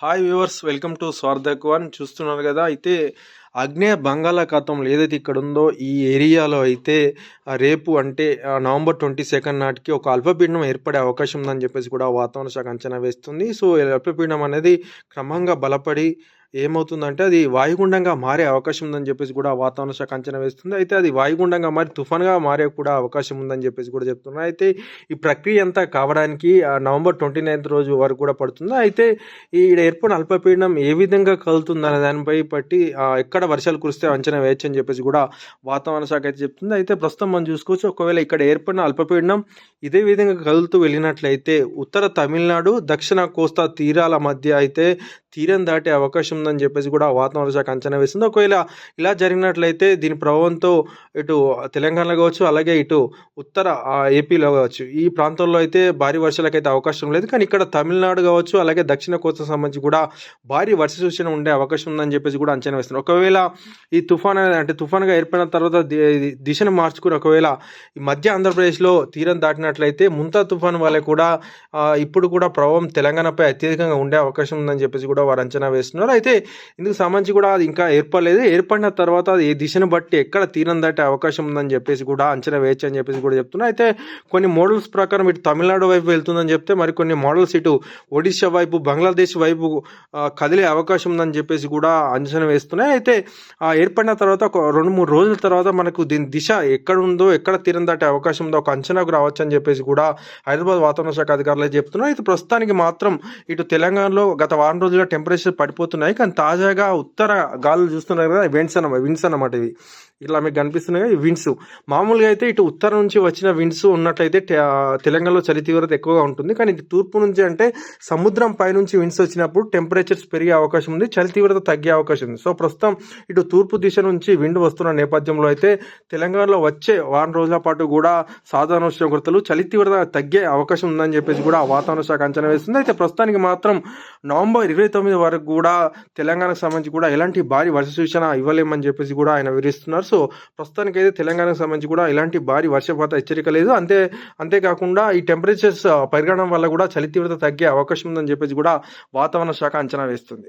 Hi viewers welcome to స్వార్థక్వాన్ చూస్తున్నారు కదా అయితే ఆగ్నేయ బంగాళాఖాతంలో ఏదైతే ఇక్కడ ఉందో ఈ ఏరియాలో అయితే రేపు అంటే ఆ, నవంబర్ ట్వంటీ సెకండ్ నాటికి ఒక అల్పపీడనం ఏర్పడే అవకాశం ఉందని చెప్పేసి కూడా వాతావరణ శాఖ అంచనా వేస్తుంది. సో అల్పపీడనం అనేది క్రమంగా బలపడి ఏమవుతుందంటే అది వాయుగుండంగా మారే అవకాశం ఉందని చెప్పేసి కూడా వాతావరణ శాఖ అంచనా వేస్తుంది. అయితే అది వాయుగుండంగా మారి తుఫాన్గా మారే కూడా అవకాశం ఉందని చెప్పేసి కూడా చెప్తున్నారు. అయితే ఈ ప్రక్రియ అంతా కావడానికి ఆ, నవంబర్ ట్వంటీ నైన్త్ రోజు వరకు కూడా పడుతుంది. అయితే ఈ ఏర్పడిన అల్పపీడనం ఏ విధంగా కలుతుందనే దానిపై బట్టి ఎక్కడ వర్షాలు కురిస్తే అంచనా వేయచ్చు అని చెప్పేసి కూడా వాతావరణ శాఖ అయితే చెప్తుంది. అయితే ప్రస్తుతం మనం చూసుకోవచ్చు ఒకవేళ ఇక్కడ ఏర్పడిన అల్పపీడనం ఇదే విధంగా కదులుతూ వెళ్ళినట్లయితే ఉత్తర తమిళనాడు దక్షిణ కోస్తా తీరాల మధ్య అయితే తీరం దాటే అవకాశం ఉందని చెప్పేసి కూడా వాతావరణ శాఖ అంచనా వేస్తుంది ఒకవేళ ఇలా జరిగినట్లయితే దీని ప్రభావంతో ఇటు తెలంగాణలో కావచ్చు అలాగే ఇటు ఉత్తర ఏపీలో కావచ్చు ఈ ప్రాంతంలో అయితే భారీ వర్షాలకు అయితే అవకాశం లేదు. కానీ ఇక్కడ తమిళనాడు కావచ్చు అలాగే దక్షిణ కోస్తా సంబంధించి కూడా భారీ వర్ష సూచన ఉండే అవకాశం ఉందని చెప్పేసి కూడా అంచనా వేస్తున్నారు. ఒకవేళ ఈ తుఫాన్ అంటే తుఫాన్గా ఏర్పడిన తర్వాత దిశను మార్చుకుని ఒకవేళ ఈ మధ్య ఆంధ్రప్రదేశ్లో తీరం దాటినట్లయితే ముంతా తుఫాన్ వల్ల కూడా ఇప్పుడు కూడా ప్రభావం తెలంగాణపై అత్యధికంగా ఉండే అవకాశం ఉందని చెప్పేసి కూడా వారు అంచనా వేస్తున్నారు. అయితే ఇందుకు సంబంధించి కూడా అది ఇంకా ఏర్పడలేదు. ఏర్పడిన తర్వాత అది ఏ దిశను బట్టి ఎక్కడ తీరం దాటే అవకాశం ఉందని చెప్పేసి కూడా అంచనా వేయచ్చు అని చెప్పేసి కూడా చెప్తున్నారు. అయితే కొన్ని మోడల్స్ ప్రకారం ఇటు తమిళనాడు వైపు వెళ్తుందని చెప్తే మరి కొన్ని మోడల్స్ ఇటు ఒడిశా వైపు బంగ్లాదేశ్ వైపు కదిలే అవకాశం ఉందని చెప్పేసి కూడా అంచనా వేస్తున్నాయి. అయితే ఆ ఏర్పడిన తర్వాత ఒక రెండు మూడు రోజుల తర్వాత మనకు దీని దిశ ఎక్కడ ఉందో ఎక్కడ తీరం దాటే అవకాశం ఉందో ఒక అంచనాకు రావచ్చు అని చెప్పేసి కూడా హైదరాబాద్ వాతావరణ శాఖ అధికారులు చెప్తున్నారు. అయితే ప్రస్తుతానికి మాత్రం ఇటు తెలంగాణలో గత వారం రోజులుగా టెంపరేచర్ పడిపోతున్నాయి. కానీ తాజాగా ఉత్తర గాలులు చూస్తున్నారు కదా విండ్స్ అన్నమాట విండ్స్ అన్నమాట ఇవి. ఇట్లా మీకు కనిపిస్తున్నాయి కదా, విండ్స్ మామూలుగా అయితే ఇటు ఉత్తరం నుంచి వచ్చిన విండ్స్ ఉన్నట్లయితే తెలంగాణలో చలి తీవ్రత ఎక్కువగా ఉంటుంది. కానీ ఇది తూర్పు నుంచి అంటే సముద్రం పైనుంచి విండ్స్ వచ్చినప్పుడు టెంపరేచర్స్ పెరిగే అవకాశం ఉంది చలి తీవ్రత తగ్గే అవకాశం ఉంది. సో ప్రస్తుతం ఇటు తూర్పు దిశ నుంచి విండ్ వస్తున్న నేపథ్యంలో అయితే తెలంగాణలో వచ్చే వారం రోజుల పాటు కూడా సాధారణ ఉష్ణోగ్రతలు చలి తీవ్రత తగ్గే అవకాశం ఉందని చెప్పేసి కూడా వాతావరణ శాఖ అంచనా వేస్తుంది. అయితే ప్రస్తుతానికి మాత్రం నవంబర్ ఇరవై తొమ్మిది వరకు కూడా తెలంగాణకు సంబంధించి కూడా ఎలాంటి భారీ వర్ష సూచన ఇవ్వలేమని చెప్పేసి కూడా ఆయన వివరిస్తున్నారు. సో ప్రస్తుతానికి అయితే తెలంగాణకు సంబంధించి కూడా ఎలాంటి భారీ వర్షపాత హెచ్చరిక లేదు. అంతే అంతేకాకుండా ఈ టెంపరేచర్స్ పెరగడం వల్ల కూడా చలి తీవ్రత తగ్గే అవకాశం ఉందని చెప్పేసి కూడా వాతావరణ శాఖ అంచనా వేస్తుంది.